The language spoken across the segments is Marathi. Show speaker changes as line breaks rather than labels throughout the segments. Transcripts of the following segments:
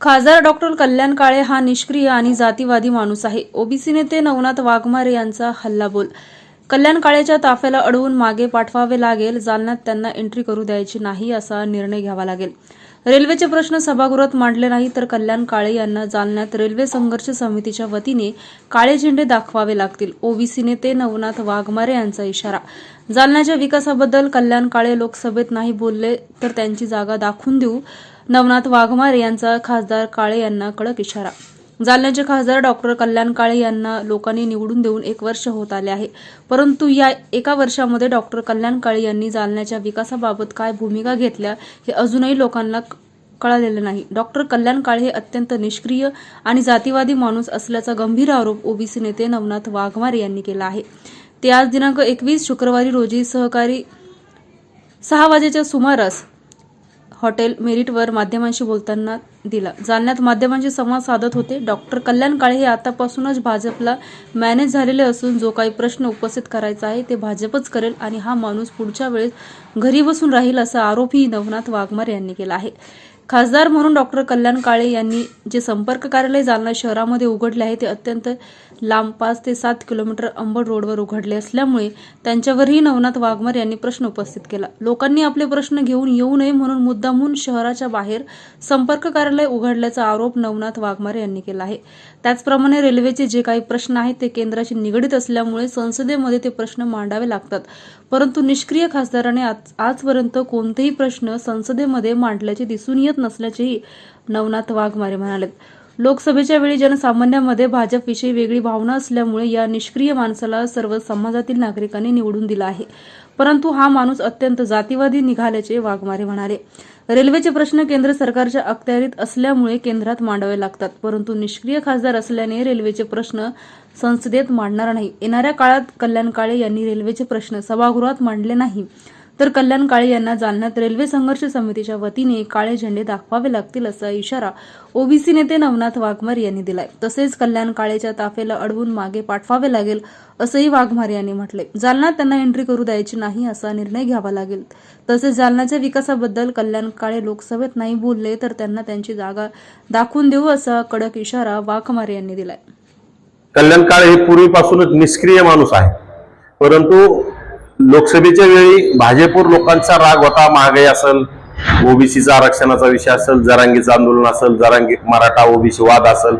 खासदार डॉक्टर कल्याण काळे हा निष्क्रिय आणि जातीवादी माणूस आहे. ओबीसी नेते नवनाथ वाघमारे यांचा हल्लाबोल. कल्याण काळेच्या ताफ्याला अडवून मागे पाठवावे लागेल जालन्यात त्यांना एंट्री करू द्यायची नाही असा निर्णय घ्यावा लागेल. रेल्वेचे प्रश्न सभागृहात मांडले नाही तर कल्याण काळे यांना जालन्यात रेल्वे संघर्ष समितीच्या वतीने काळे झेंडे दाखवावे लागतील ओबीसी नेते नवनाथ वाघमारे यांचा इशारा. जालन्याच्या विकासाबद्दल कल्याण काळे लोकसभेत नाही बोलले तर त्यांची जागा दाखवून देऊ. नवनाथ वाघमारे यांचा खासदार काळे यांना कडक इशारा. जालन्याचे खासदार डॉक्टर कल्याण काळे यांना लोकांनी निवडून देऊन एक वर्ष होत आले आहे. परंतु या एका वर्षामध्ये डॉक्टर कल्याण काळे यांनी जालन्याच्या विकासाबाबत काय भूमिका घेतल्या हे अजूनही लोकांना कळालेलं नाही. डॉक्टर कल्याण काळे हे अत्यंत निष्क्रिय आणि जातीवादी माणूस असल्याचा गंभीर आरोप ओबीसी नेते नवनाथ वाघमारे यांनी केला आहे. ते आज दिनांक एकवीस शुक्रवारी रोजी सहकारी सहा वाजेच्या सुमारास हॉटेल मेरिटवर माध्यमांशी बोलताना दिला. जालन्यात माध्यमांशी संवाद साधत होते. डॉक्टर कल्याण काळे हे आतापासूनच भाजपला मॅनेज झालेले असून जो काही प्रश्न उपस्थित करायचा आहे ते भाजपच करेल आणि हा माणूस पुढच्या वेळेस घरी बसून राहील असा आरोपही नवनाथ वाघमारे यांनी केला आहे. खासदार म्हणून डॉक्टर कल्याण काळे यांनी जे संपर्क कार्यालय जालना शहरामध्ये उघडले आहे ते अत्यंत लांब पाच ते सात किलोमीटर अंबड रोडवर उघडले असल्यामुळे त्यांच्यावरही नवनाथ वाघमार यांनी प्रश्न उपस्थित केला. लोकांनी आपले प्रश्न घेऊन येऊ नये म्हणून मुद्दामून शहराच्या बाहेर संपर्क कार्यालय उघडल्याचा आरोप नवनाथ वाघमारे यांनी केला आहे. त्याचप्रमाणे रेल्वेचे जे काही प्रश्न आहेत ते केंद्राशी निगडीत असल्यामुळे संसदेमध्ये ते प्रश्न मांडावे लागतात. परंतु निष्क्रिय खासदाराने आज- आजपर्यंत कोणतेही प्रश्न संसदेमध्ये मांडल्याचे दिसून येत नसल्याचेही नवनाथ वाघमारे म्हणाले लोकसभेच्या वेळी जनसामान्यांमध्ये भाजपविषयी वेगळी भावना असल्यामुळे या निष्क्रिय माणसाला सर्व समाजातील नागरिकांनी निवडून दिला आहे. परंतु हा माणूस अत्यंत जातीवादी निघाल्याचे वाघमारे म्हणाले. रेल्वेचे प्रश्न केंद्र सरकारच्या अखत्यारीत असल्यामुळे केंद्रात मांडावे लागतात परंतु निष्क्रिय खासदार असल्याने रेल्वेचे प्रश्न संसदेत मांडणार नाही. येणाऱ्या काळात कल्याण काळे यांनी रेल्वेचे प्रश्न सभागृहात मांडले नाही. तर कल्याण काळे यांना जालन्यात रेल्वे संघर्ष समितीच्या वतीने काळे झेंडे दाखवावे लागतील असा इशारा ओबीसी नेते नवनाथ वाघमार यांनी दिलाय. तसेच कल्याण काळेच्या ताफेला अडवून मागे पाठवावे लागेल असंही वाघमारे यांनी म्हटले जालन्यात त्यांना एंट्री करू द्यायची नाही असा निर्णय घ्यावा लागेल. तसेच जालन्याच्या विकासाबद्दल कल्याण काळे लोकसभेत नाही बोलले तर त्यांना त्यांची जागा दाखवून देऊ असा कडक इशारा वाघमारे यांनी दिलाय.
कल्याण काळे हे पूर्वीपासूनच निष्क्रिय माणूस आहे. परंतु लोकसभेच्या वेळी भाजपूर लोकांचा राग होता महागाई असेल ओबीसीचा आरक्षणाचा विषय असेल जरांगीचं आंदोलन असेल जरांगी मराठा ओबीसी वाद असेल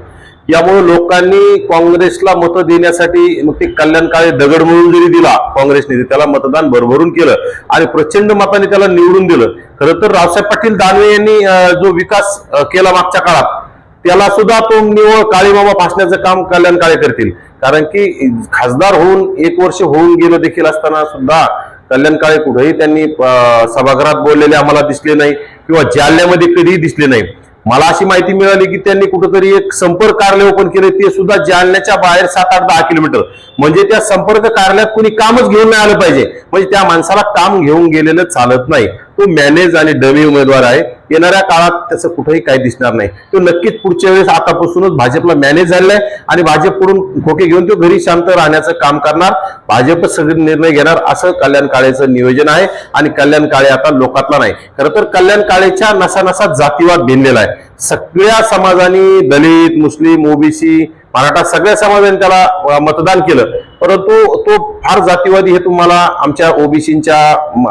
यामुळे लोकांनी काँग्रेसला मतं देण्यासाठी मग ते कल्याणकाळी दगड म्हणून जरी दिला काँग्रेसने त्याला मतदान भरभरून केलं आणि प्रचंड मताने त्याला निवडून दिलं. खरं तर रावसाहेब पाटील दानवे यांनी जो विकास केला मागच्या काळात त्याला सुद्धा तो निवळ काळीबाबा फासण्याचं काम कल्याणकाळी करतील. कारण की खासदार होऊन एक वर्ष होऊन गेलं देखील असताना सुद्धा कल्याण काळे कुठेही त्यांनी सभागृहात बोललेले आम्हाला दिसले नाही किंवा जालन्यामध्ये कधीही दिसले नाही. मला अशी माहिती मिळाली की त्यांनी कुठेतरी एक संपर्क कार्यालय ओपन केले ते सुद्धा जालन्याच्या बाहेर सात आठ दहा किलोमीटर. म्हणजे त्या संपर्क कार्यालयात कुणी कामच घेऊन नाही आलं पाहिजे. म्हणजे त्या माणसाला काम घेऊन गेलेलं चालत नाही. तो मॅनेज आणि डमी उमेदवार आहे. येणाऱ्या काळात त्याचं कुठंही काही दिसणार नाही. तो नक्कीच पुढच्या वेळेस आतापासूनच भाजपला मॅनेज झालेला आहे आणि भाजपकडून खोके घेऊन तो घरी शांत राहण्याचं काम करणार. भाजपच सगळे निर्णय घेणार असं कल्याण काळेचं नियोजन आहे आणि कल्याण काळे आता लोकातला नाही. खरं तर कल्याण काळेच्या नसा नसा जातीवाद भिनलेला आहे. सगळ्या समाजाने दलित मुस्लिम ओबीसी मराठा सगळ्या समाजाने त्याला मतदान केलं. परंतु तो फार जातीवादी हे तुम्हाला आमच्या ओबीसीच्या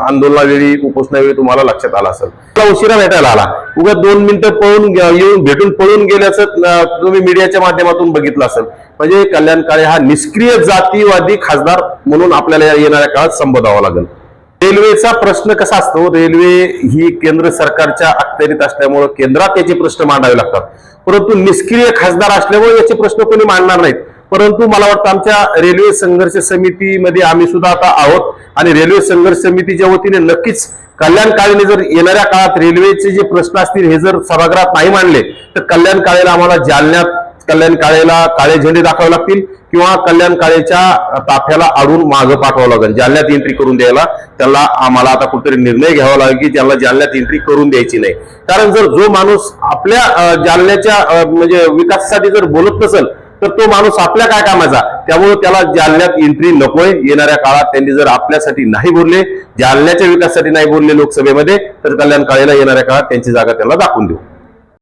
आंदोलनावेळी उपोषणावेळी तुम्हाला लक्षात आलं असेल. त्याला उशिरा भेटायला आला. उगा दोन मिनिटं पळून येऊन भेटून पळून गेल्याचं तुम्ही मीडियाच्या माध्यमातून बघितलं असेल. म्हणजे कल्याण काळे हा निष्क्रिय जातीवादी खासदार म्हणून आपल्याला या येणाऱ्या काळात संबोधावा लागेल. रेल्वेचा प्रश्न कसा असतो? रेल्वे ही केंद्र सरकारच्या अखत्यारीत असल्यामुळं केंद्रात याचे प्रश्न मांडावे लागतात. परंतु निष्क्रिय खासदार असल्यामुळे याचे प्रश्न कोणी मांडणार नाहीत. परंतु मला वाटतं आमच्या रेल्वे संघर्ष समितीमध्ये आम्ही सुद्धा आता आहोत. आणि रेल्वे संघर्ष समितीच्या वतीने नक्कीच कल्याणकाळीने जर येणाऱ्या काळात रेल्वेचे जे प्रश्न असतील हे जर सभागृहात नाही मांडले तर कल्याणकाळीला आम्हाला जालन्यात कल्याण काळेला काळे झेंडे दाखवावे लागतील किंवा कल्याण काळेच्या ताफ्याला आडून मागं पाठवावं लागेल. जालन्यात एंट्री करून द्यायला त्याला आम्हाला आता कुठेतरी निर्णय घ्यावा लागेल की त्याला जालन्यात एंट्री करून द्यायची नाही. कारण जर जो माणूस आपल्या जालन्याच्या म्हणजे विकासासाठी जर बोलत नसेल तर तो माणूस आपल्या काय कामाचा? त्यामुळे त्याला जालन्यात एंट्री नकोय. येणाऱ्या काळात त्यांनी जर आपल्यासाठी नाही बोलले जालन्याच्या विकासासाठी नाही बोलले लोकसभेमध्ये तर कल्याण काळेला येणाऱ्या काळात त्यांची जागा त्याला दाखवून देऊ.